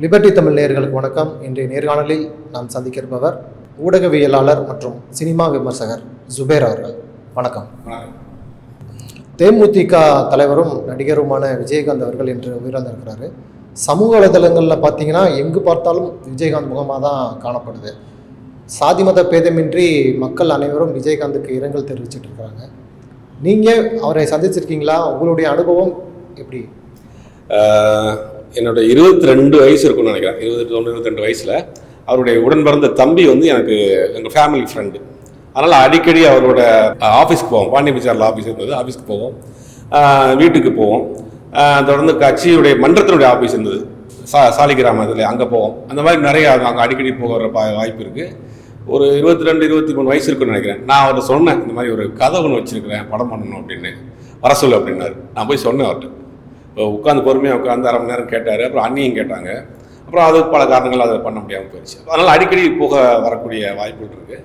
Liberty Tamil நேயர்களுக்கு வணக்கம். இன்றைய நேர்காணலில் நாம் சந்திக்க இருப்பவர் ஊடகவியலாளர் மற்றும் சினிமா விமர்சகர் ஜுபேர் அவர்கள். வணக்கம். தேமுதிக தலைவரும் நடிகருமான விஜயகாந்த் அவர்கள் இன்று உயிரிழந்திருக்கிறாரு. சமூக வலைதளங்களில் பார்த்தீங்கன்னா எங்கு பார்த்தாலும் விஜயகாந்த் முகமாக தான் காணப்படுது. சாதி மத பேதமின்றி மக்கள் அனைவரும் விஜயகாந்துக்கு இரங்கல் தெரிவிச்சிட்டு இருக்காங்க நீங்கள் அவரை சந்திச்சிருக்கீங்களா? உங்களுடைய அனுபவம் எப்படி? என்னோட இருபத்தி ரெண்டு வயசு இருக்கும்னு நினைக்கிறேன். இருபத்தி ஒன்று இருபத்தி ரெண்டு வயசில் அவருடைய உடன் பிறந்த தம்பி வந்து எனக்கு எங்கள் ஃபேமிலி ஃப்ரெண்டு அதனால் அடிக்கடி அவரோட ஆஃபீஸ்க்கு போவோம். பாண்டி ஆஃபீஸ் இருந்தது. ஆஃபீஸ்க்கு போவோம். வீட்டுக்கு போவோம். தொடர்ந்து கட்சியுடைய மன்றத்தினுடைய ஆஃபீஸ் இருந்தது. சா சாலிகிராமத்தில் அங்கே போவோம். அந்த மாதிரி நிறைய அங்கே அடிக்கடி போகிற பா- வாய்ப்பு இருக்குது ஒரு இருபத்தி ரெண்டு இருபத்தி மூணு வயசு இருக்குன்னு நினைக்கிறேன். நான் அவர்கிட்ட சொன்னேன் இந்த மாதிரி ஒரு கதை ஒன்று வச்சுருக்கிறேன் படம் பண்ணணும் அப்படின்னு. வர சொல்லு அப்படின்னாரு. நான் போய் சொன்னேன் அவர்கிட்ட உட்காந்து பொறுமையாக உட்காந்து அரை மணி நேரம் கேட்டார் அப்புறம் அண்ணியும் கேட்டாங்க. அப்புறம் அது பல காரணங்கள் அதை பண்ண முடியாமல் போயிடுச்சு அதனால் அடிக்கடி போக வரக்கூடிய வாய்ப்புகள் இருக்குது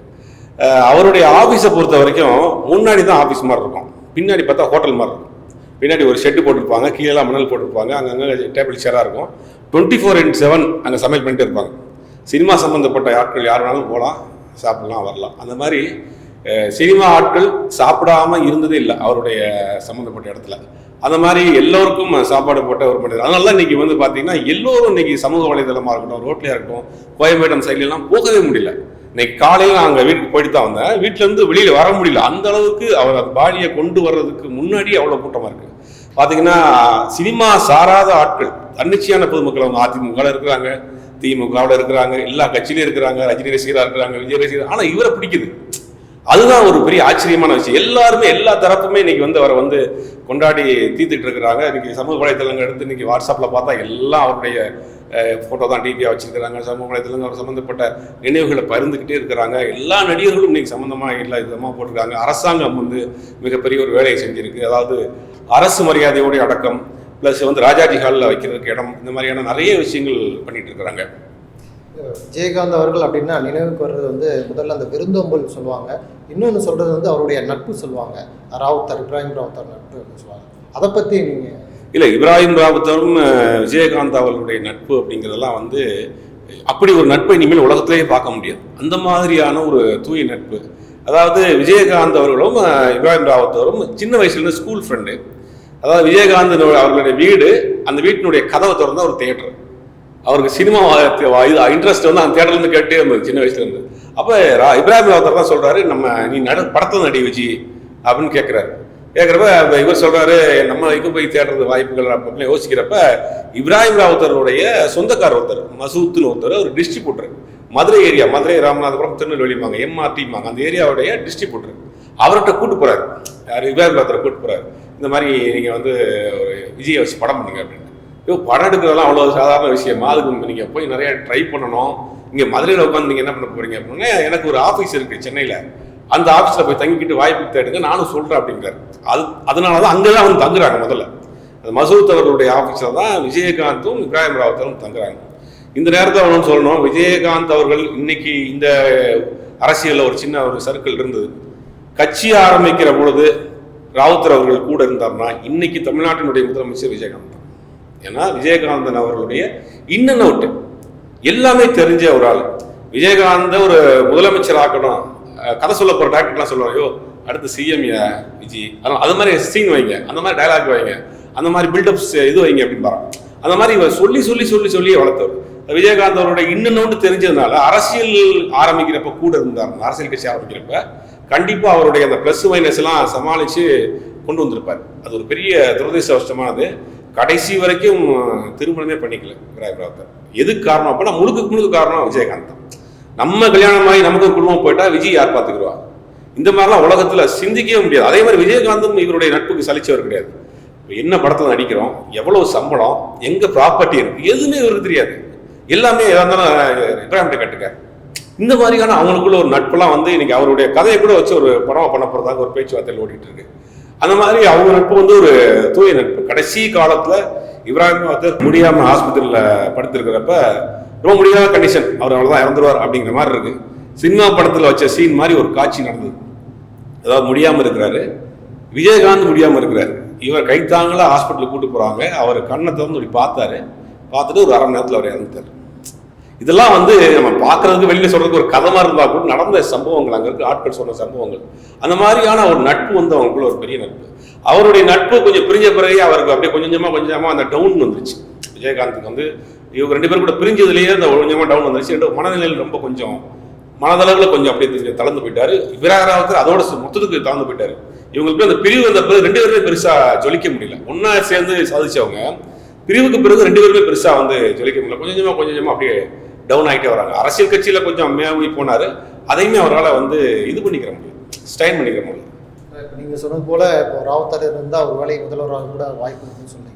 அவருடைய ஆஃபீஸை பொறுத்த வரைக்கும் முன்னாடி தான் ஆஃபீஸ் மாதிரி இருக்கும். பின்னாடி பார்த்தா ஹோட்டல் மாதிரி இருக்கும். பின்னாடி ஒரு ஷெட்டு போட்டிருப்பாங்க கீழே மணல் போட்டிருப்பாங்க அங்கங்கே டேபிள் சேராக இருக்கும். டுவெண்ட்டி ஃபோர் இன்ட் செவன் அங்கே சமையல் பண்ணிட்டு இருப்பாங்க. சினிமா சம்மந்தப்பட்ட ஆட்கள் யார் வேணாலும் போகலாம் சாப்பிடலாம் வரலாம். அந்த மாதிரி சினிமா ஆட்கள் சாப்பிடாம இருந்ததே இல்லை அவருடைய சம்மந்தப்பட்ட இடத்துல. அந்த மாதிரி எல்லோருக்கும் சாப்பாடு போட்டு அவர் பண்ணுறாரு அதனால தான் வந்து பார்த்தீங்கன்னா எல்லோரும் இன்னைக்கு சமூக வலைதளமாக இருக்கட்டும் ரோட்லேயே இருக்கட்டும் கோயம்பேட்டம் சைட்லாம் போகவே முடியல. இன்னைக்கு காலையில் நான் அங்கே வீட்டுக்கு போயிட்டு தான் வந்தேன் வீட்டிலேருந்து வெளியில் வர முடியல. அந்த அளவுக்கு அவர் அந்த பாடியை கொண்டு வர்றதுக்கு முன்னாடி அவ்வளோ கூட்டமாக இருக்குது பார்த்தீங்கன்னா சினிமா சாராத ஆட்கள் தன்னிச்சையான பொதுமக்கள் அவங்க அதிமுகவில் இருக்கிறாங்க திமுகவில் இருக்கிறாங்க எல்லா கட்சியிலும் இருக்கிறாங்க ரஜினி ரசிகராக இருக்கிறாங்க விஜய் ரசிகர் ஆனால் இவரை பிடிக்குது. அதுதான் ஒரு பெரிய ஆச்சரியமான விஷயம். எல்லாருமே எல்லா தரப்புமே இன்னைக்கு வந்து அவரை வந்து கொண்டாடி தீர்த்துட்டு இருக்கிறாங்க. இன்னைக்கு சமூக வலைத்தளங்கள் எடுத்து இன்னைக்கு வாட்ஸ்அப்பில் பார்த்தா எல்லாம் அவருடைய ஃபோட்டோ தான் டிபியாக வச்சிருக்கிறாங்க. சமூக வலைத்தளங்கள் அவர் சம்மந்தப்பட்ட நினைவுகளை பருந்துக்கிட்டே இருக்கிறாங்க. எல்லா நடிகர்களும் இன்னைக்கு சம்மந்தமாக எல்லா விதமாக போட்டிருக்காங்க. அரசாங்கம் வந்து மிகப்பெரிய ஒரு வேலையை செஞ்சிருக்கு. அதாவது அரசு மரியாதையோடைய அடக்கம் ப்ளஸ் வந்து ராஜாஜி ஹாலில் வைக்கிறதுக்கு இடம் இந்த மாதிரியான நிறைய விஷயங்கள் பண்ணிட்டு இருக்கிறாங்க. விஜயகாந்த் அவர்கள் அப்படின்னா நினைவுக்கு வர்றது வந்து முதல்ல அந்த விருந்தோம்பல் சொல்லுவாங்க. இன்னொன்று சொல்கிறது வந்து அவருடைய நட்பு சொல்லுவாங்க. ராவுத்தர் இப்ராஹிம் ராவுத்தர் நட்பு அப்படின்னு சொல்லுவாங்க. அதை பற்றி நீங்கள் இல்லை இப்ராஹிம் ராவுத்தரும் விஜயகாந்த் அவர்களுடைய நட்பு அப்படிங்கிறதெல்லாம் வந்து அப்படி ஒரு நட்பை இனிமேல் உலகத்திலேயே பார்க்க முடியாது. அந்த மாதிரியான ஒரு தூய நட்பு. அதாவது விஜயகாந்த் அவர்களும் அஹ், இப்ராஹிம் ராவுத்தரும் சின்ன வயசுலேருந்து ஸ்கூல் ஃப்ரெண்டு அதாவது விஜயகாந்த் அவர்களுடைய வீடு அந்த வீட்டினுடைய கதவை திறந்த ஒரு தேட்டர் அவருக்கு சினிமா இன்ட்ரெஸ்ட் வந்து அந்த தேட்டர்லேருந்து கேட்டே இருந்தது சின்ன வயசுல இருந்து. அப்போ இப்ராஹிம் ராவுத்தர் தான் சொல்றாரு நம்ம நீ நட படத்தை நடி விஜி அப்படின்னு கேட்குறாரு கேட்குறப்ப இவர் சொல்கிறாரு நம்ம இதுக்கு போய் தேடுறது வாய்ப்புகள் அப்படின்னு யோசிக்கிறப்ப இப்ராஹிம் ராவுத்தருடைய சொந்தக்கார ஒருத்தர் மசூத்துன்னு ஒருத்தர் ஒரு டிஸ்ட்ரிபியூட்டர் மதுரை ஏரியா மதுரை ராமநாதபுரம் திருநெல்வேலிம்பாங்க எம்ஆர்டிம்பாங்க அந்த ஏரியாவுடைய டிஸ்ட்ரிபியூட்டர் அவர்கிட்ட கூட்டு போறாரு. யார்? இப்ராஹிம் ராவுத்தரை கூட்டு போறாரு. இந்த மாதிரி நீங்கள் வந்து ஒரு விஜயை வச்சு படம் பண்ணுங்க அப்படின்னு. ஐயோ படம் எடுக்கிறதெல்லாம் அவ்வளோ சாதாரண விஷயமா? அதுக்கு நீங்கள் போய் நிறைய ட்ரை பண்ணணும். இங்கே மதுரையில் உட்காந்து நீங்கள் என்ன பண்ண போறீங்க அப்படின்னா எனக்கு ஒரு ஆஃபீஸ் இருக்குது சென்னையில். அந்த ஆஃபீஸில் போய் தங்கிக்கிட்டு வாய்ப்பு தேடுங்க நானும் சொல்கிறேன் அப்படிங்கிறார். அது அதனால தான் அங்கே தான் வந்து தங்குறாங்க முதல்ல. அந்த மசூத் அவர்களுடைய ஆஃபீஸில் தான் விஜயகாந்தும் இப்ராஹிம் ராவத்தரும் தங்குறாங்க. இந்த நேரத்தில் அவனும் சொல்லணும். விஜயகாந்த் அவர்கள் இன்னைக்கு இந்த அரசியலில் ஒரு சின்ன ஒரு சர்க்கிள் இருந்தது. கட்சி ஆரம்பிக்கிற பொழுது ராவுத்தர் அவர்கள் கூட இருந்தார்னா இன்னைக்கு தமிழ்நாட்டினுடைய முதலமைச்சர் விஜயகாந்த். ஏன்னா விஜயகாந்தன் அவர்களுடைய இன்னன் அவுட்டு எல்லாமே தெரிஞ்ச ஒரு ஆள். விஜயகாந்த ஒரு முதலமைச்சர் ஆக்கணும். கதை சொல்ல போகிற டாக்டர்லாம் சொல்லுவாங்க ஐயோ அடுத்து சிஎம் விஜி? அதனால் அது மாதிரி சீன் வைங்க. அந்த மாதிரி டயலாக் வைங்க. அந்த மாதிரி பில்டப்ஸ் இது வைங்க அப்படின்னு அந்த மாதிரி இவர் சொல்லி சொல்லி சொல்லி சொல்லி வளர்த்தவர். விஜயகாந்த் அவருடைய இன்னொன்று தெரிஞ்சதுனால அரசியல் ஆரம்பிக்கிறப்ப கூட இருந்தார் அரசியல் கட்சி ஆரம்பிக்கிறப்ப கண்டிப்பாக அவருடைய அந்த ப்ளஸ் மைனஸ் எல்லாம் கொண்டு வந்திருப்பார். அது ஒரு பெரிய துரதிருஷ்டவசமானது. கடைசி வரைக்கும் திருமணமே பண்ணிக்கல இப்ராஹிம் எதுக்கு காரணம் அப்படின்னா முழுக்க முழுக்க காரணம் விஜயகாந்த் தான். நம்ம கல்யாணம் ஆகி நமக்கு குடும்பம் போயிட்டா விஜய் யார் பார்த்துக்குருவா இந்த மாதிரிலாம் உலகத்தில் சிந்திக்கவே முடியாது. அதே மாதிரி விஜயகாந்தும் இவருடைய நட்புக்கு சலிச்சவர் கிடையாது. என்ன படத்தில் நடிக்கிறோம்? எவ்வளோ சம்பளம்? எங்கே ப்ராப்பர்ட்டி இருக்குது எதுவுமே இவருக்கு தெரியாது. எல்லாமே எதாக இருந்தாலும் இப்ராஹிம்கிட்ட கட்டுக்க. இந்த மாதிரியான அவங்களுக்குள்ள ஒரு நட்பெல்லாம் வந்து இன்னைக்கு அவருடைய கதையை கூட வச்சு ஒரு படம் பண்ண போகிறதாக ஒரு பேச்சுவார்த்தையில் ஓடிட்டு இருக்கு. அந்த மாதிரி அவங்க நட்பு வந்து ஒரு தூய நட்பு. கடைசி காலத்துல இப்ராஹிம் வந்து முடியாம ஆஸ்பத்திரியில படுத்திருக்கிறப்ப ரொம்ப முடியாத கண்டிஷன் அவர் அவ்வளவுதான் இறந்துருவார் அப்படிங்கிற மாதிரி இருக்கு. சினிமா படத்துல வச்ச சீன் மாதிரி ஒரு காட்சி நடந்தது. அதாவது முடியாம இருக்கிறாரு. விஜயகாந்த் முடியாம இருக்கிறாரு. இவர் கைத்தாங்களா ஹாஸ்பிட்டலுக்கு கூட்டு போறாங்க. அவர் கண்ணை திறந்து இப்படி பார்த்தாரு. பார்த்துட்டு ஒரு அரை மணி நேரத்தில் அவர் இறந்துட்டார். இதெல்லாம் வந்து நம்ம பார்க்கறதுக்கு வெளியில் சொல்றதுக்கு ஒரு கதை இருந்தால் இருந்தா கூட நடந்த சம்பவங்கள் அங்கே இருக்க ஆட்கள் சொன்ன சம்பவங்கள் அந்த மாதிரியான ஒரு நட்பு வந்து அவங்களுக்குள்ள ஒரு பெரிய நட்பு. அவருடைய நட்பு கொஞ்சம் பிரிஞ்ச பிறகு அவருக்கு அப்படியே கொஞ்சம் கொஞ்சமாக கொஞ்சமாக அந்த டவுன் வந்துருச்சு. விஜயகாந்துக்கு வந்து இவங்க ரெண்டு பேரும் கூட பிரிஞ்சதுலேயே அந்த கொஞ்சமாக டவுன் வந்துருச்சு. ரெண்டு மனநிலையில் ரொம்ப கொஞ்சம் மனதளவில் கொஞ்சம் அப்படியே தளர்ந்து போயிட்டாரு. விராகராவுக்கு அதோட மொத்தத்துக்கு தளர்ந்து போயிட்டாரு. இவங்களுக்கு அந்த பிரிவு வந்த பிறகு ரெண்டு பேருமே பெருசா ஜொலிக்க முடியல. ஒன்றா சேர்ந்து சாதிச்சவங்க பிரிவுக்கு பிறகு ரெண்டு பேருமே பெருசா வந்து ஜொலிக்க முடியல. கொஞ்சம் கொஞ்சமா கொஞ்சம் கொஞ்சமா அப்படியே டவுன் ஆகிட்டே வராங்க. அரசியல் கட்சியில் கொஞ்சம் மேவி போனார். அதையுமே அவரால் வந்து இது பண்ணிக்கிற முடியும் ஸ்டைன் பண்ணிக்கிற முடியும் இப்போ நீங்கள் சொன்னது போல் இப்போ ராவுத்தர் இருந்தால் ஒரு வேலை முதல்வராக கூட வாய்ப்பு இருக்குன்னு சொன்னீங்க.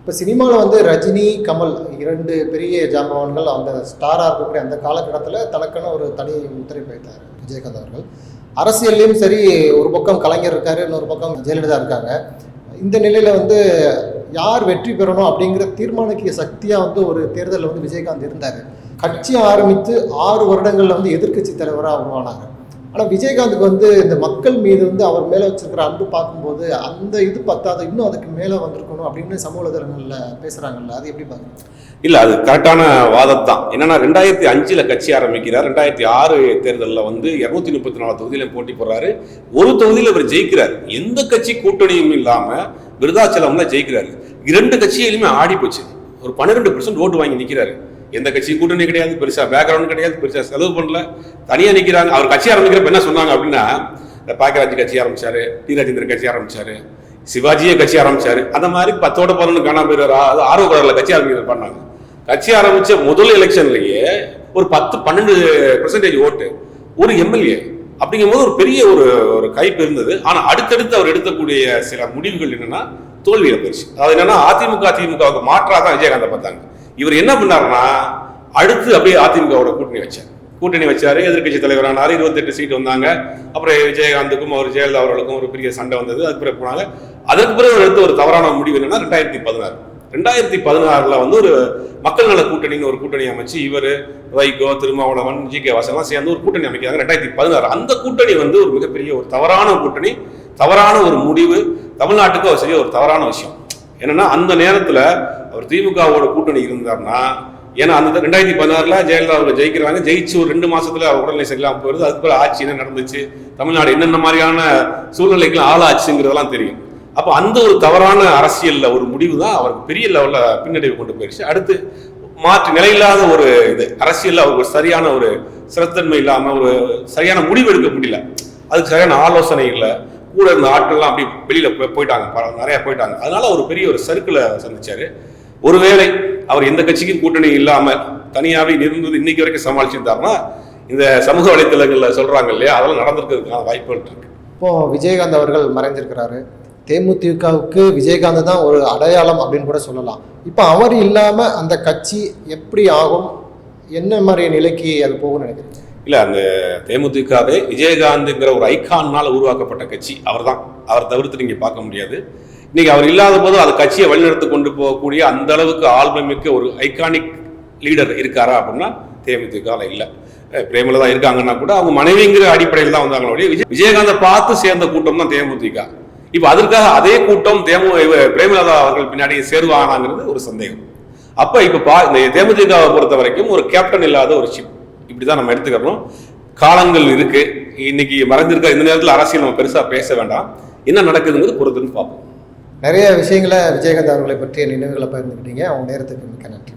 இப்போ சினிமாவில் வந்து ரஜினி கமல் இரண்டு பெரிய ஜாம்பவான்கள் அந்த ஸ்டாராக இருக்கக்கூடிய அந்த காலகட்டத்தில் தனக்கான ஒரு தனி முத்திரை வைத்தார் விஜயகாந்த் அவர்கள். அரசியல்லையும் சரி ஒரு பக்கம் கலைஞர் இருக்காரு இன்னொரு பக்கம் ஜெயலலிதா இருக்காங்க. இந்த நிலையில் வந்து யார் வெற்றி பெறணும் அப்படிங்கிற தீர்மானிக்க சக்தியாக வந்து ஒரு தேர்தலில் வந்து விஜயகாந்த் இருந்தார். கட்சி ஆரம்பித்து ஆறு வருடங்களில் வந்து எதிர்க்கட்சி தலைவராக உருவானாங்க. ஆனால் விஜயகாந்துக்கு வந்து இந்த மக்கள் மீது வந்து அவர் மேலே வச்சிருக்கிற அன்பு பார்க்கும்போது அந்த இது பத்தாத இன்னும் அதுக்கு மேலே வந்திருக்கணும் அப்படின்னு சமூக வலைதளங்களில் பேசுகிறாங்கல்ல அது எப்படி பார்க்குறீங்க? இல்லை அது கரெக்டான வாதம் தான் என்னன்னா ரெண்டாயிரத்தி அஞ்சில் கட்சி ஆரம்பிக்கிறார். ரெண்டாயிரத்தி ஆறு தேர்தலில் வந்து இரநூத்தி முப்பத்தி நாலு தொகுதியில் போட்டி போடுறாரு. ஒரு தொகுதியில் இவர் ஜெயிக்கிறார். எந்த கட்சி கூட்டணியும் இல்லாம விருதாச்சலம்ல ஜெயிக்கிறாரு. இரண்டு கட்சியிலுமே ஆடி போச்சு ஒரு பன்னிரெண்டு பர்சன்ட் ஓட்டு வாங்கி நிற்கிறாரு எந்த கட்சி கூட்டணி கிடையாது பெருசா பேக்ரவுண்ட் கிடையாது பெருசா செலவு பண்ணல. தனியா நிக்கிறாங்க. அவர் கட்சி ஆரம்பிக்கிறப்ப என்ன சொன்னாங்க அப்படின்னா இந்த பாக்கியராஜ் கட்சி ஆரம்பிச்சாரு டி. ராஜேந்திரன் கட்சி ஆரம்பிச்சாரு சிவாஜியே கட்சி ஆரம்பிச்சாரு. அந்த மாதிரி பத்தோட பதினொன்று காணாம அது ஆர்வ கலர்ல கட்சி ஆரம்பிக்கிறது பண்ணாங்க. கட்சி ஆரம்பிச்ச முதல் எலெக்ஷன்லயே ஒரு பத்து பன்னெண்டு பெர்சன்டேஜ் ஓட்டு ஒரு எம்எல்ஏ அப்படிங்கும்போது ஒரு பெரிய ஒரு ஒரு கைப்பு இருந்தது. ஆனா அடுத்தடுத்து அவர் எடுக்கக்கூடிய சில முடிவுகள் என்னன்னா தோல்வியில போயிடுச்சு. அது என்னன்னா அதிமுக அதிமுகவை மாற்றாக தான் விஜயகாந்தை பார்த்தாங்க. இவர் என்ன பண்ணாருன்னா அடுத்து அப்படியே அதிமுகவோட கூட்டணி வச்சார். கூட்டணி வச்சாரு எதிர்க்கட்சி தலைவரானார் இருபத்தெட்டு சீட் வந்தாங்க. அப்புறம் விஜயகாந்துக்கும் அவர் ஜெயலலிதா அவர்களுக்கும் ஒரு பெரிய சண்டை வந்தது. அதுக்கு பிறகு போனாங்க. அதற்கு பிறகு எடுத்த ஒரு தவறான முடிவு என்னன்னா ரெண்டாயிரத்தி பதினாறு. ரெண்டாயிரத்தி பதினாறுல வந்து ஒரு மக்கள் நல கூட்டணின்னு ஒரு கூட்டணி அமைச்சு இவர் வைகோ திருமாவளவன் ஜி கே வாசன்லாம் சேர்ந்து ஒரு கூட்டணி அமைக்கிறாங்க ரெண்டாயிரத்தி பதினாறு. அந்த கூட்டணி வந்து ஒரு மிகப்பெரிய ஒரு தவறான கூட்டணி தவறான ஒரு முடிவு. தமிழ்நாட்டுக்கு அவர் செய்ய ஒரு தவறான விஷயம். என்னன்னா அந்த நேரத்தில் அவர் திமுகவோட கூட்டணி இருந்தார்னா ஏன்னா அந்த ரெண்டாயிரத்தி பதினாறுல ஜெயலலிதா அவர்கள் ஜெயிக்கிறாங்க. ஜெயிச்சு ஒரு ரெண்டு மாசத்துல அவர் உடல்நிலை சரியில்லாம போயிருது. அதுக்குள்ள ஆட்சி என்ன நடந்துச்சு? தமிழ்நாடு என்னென்ன மாதிரியான சூழ்நிலைக்கு ஆளாச்சுங்கிறதெல்லாம் தெரியும். அப்போ அந்த ஒரு தவறான அரசியல்ல ஒரு முடிவு தான் அவருக்கு பெரிய லெவல்ல பின்னடைவு கொண்டு போயிருச்சு. அடுத்து மாற்று நிலையில்லாத ஒரு இது அரசியல்ல அவருக்கு ஒரு சரியான ஒரு சிறத்தன்மை இல்லாம ஒரு சரியான முடிவு எடுக்க முடியல. அதுக்கு சரியான ஆலோசனை இல்லை. கூட இருந்த ஆட்கள்லாம் அப்படி வெளியில் போய்- போயிட்டாங்க. பல- நிறைய போயிட்டாங்க. அதனால ஒரு பெரிய ஒரு சர்க்கிளை சந்திச்சார். ஒருவேளை அவர் எந்த கட்சிக்கும் கூட்டணி இல்லாமல் தனியாகவே இருந்தது இன்னைக்கு வரைக்கும் சமாளிச்சிருந்தாருன்னா இந்த சமூக வலைத்தளங்களில் சொல்கிறாங்க இல்லையா அதெல்லாம் நடந்திருக்கிறதுக்கான வாய்ப்புகள் இருக்கு. இப்போது விஜயகாந்த் அவர்கள் மறைஞ்சிருக்கிறாரு. தேமுதிகவுக்கு விஜயகாந்த் தான் ஒரு அடையாளம் அப்படின்னு கூட சொல்லலாம். இப்போ அவர் இல்லாமல் அந்த கட்சி எப்படி ஆகும்? என்ன மாதிரி நிலைக்கு அது போகும்னு நினைக்கிறேன் இல்ல அந்த தேமுதிகவே விஜயகாந்த்ங்கிற ஒரு ஐகான்னால உருவாக்கப்பட்ட கட்சி. அவர்தான். அவர் தவிர்த்து நீங்க பார்க்க முடியாது. இன்னைக்கு அவர் இல்லாத போது அது கட்சியை வழிநடத்தி கொண்டு போகக்கூடிய அந்த அளவுக்கு ஆல்பமிக்க ஒரு ஐகானிக் லீடர் இருக்காரா அப்படின்னா தேமுதிகவில் இல்லை. அஹ் பிரேமலதா இருக்காங்கன்னா கூட அவங்க மனைவிங்கிற அடிப்படையில் தான் வந்தாங்களோ விஜய் விஜயகாந்தை பார்த்து சேர்ந்த கூட்டம் தான் தேமுதிக. இப்போ அதற்காக அதே கூட்டம் தேமு பிரேமலதா அவர்கள் பின்னாடி சேருவானாங்கிறது ஒரு சந்தேகம். அப்போ இப்போ பா இந்த தேமுதிகவை பொறுத்த வரைக்கும் ஒரு கேப்டன் இல்லாத ஒரு ஷிப் இப்படிதான் நம்ம எடுத்துக்கிறோம். காலங்கள் இருக்கு. இன்னைக்கு மறைஞ்சிருக்க இந்த நேரத்தில் அரசியல் நம்ம பெருசா பேச வேண்டாம். என்ன நடக்குதுங்கிறது பொறுத்துன்னு பார்ப்போம். நிறைய விஷயங்களை விஜயகாந்த் அவர்களை பற்றிய நினைவுகளை பகிர்ந்துக்கிட்டீங்க. அவங்க நேரத்துக்கு மிக்க நன்றி.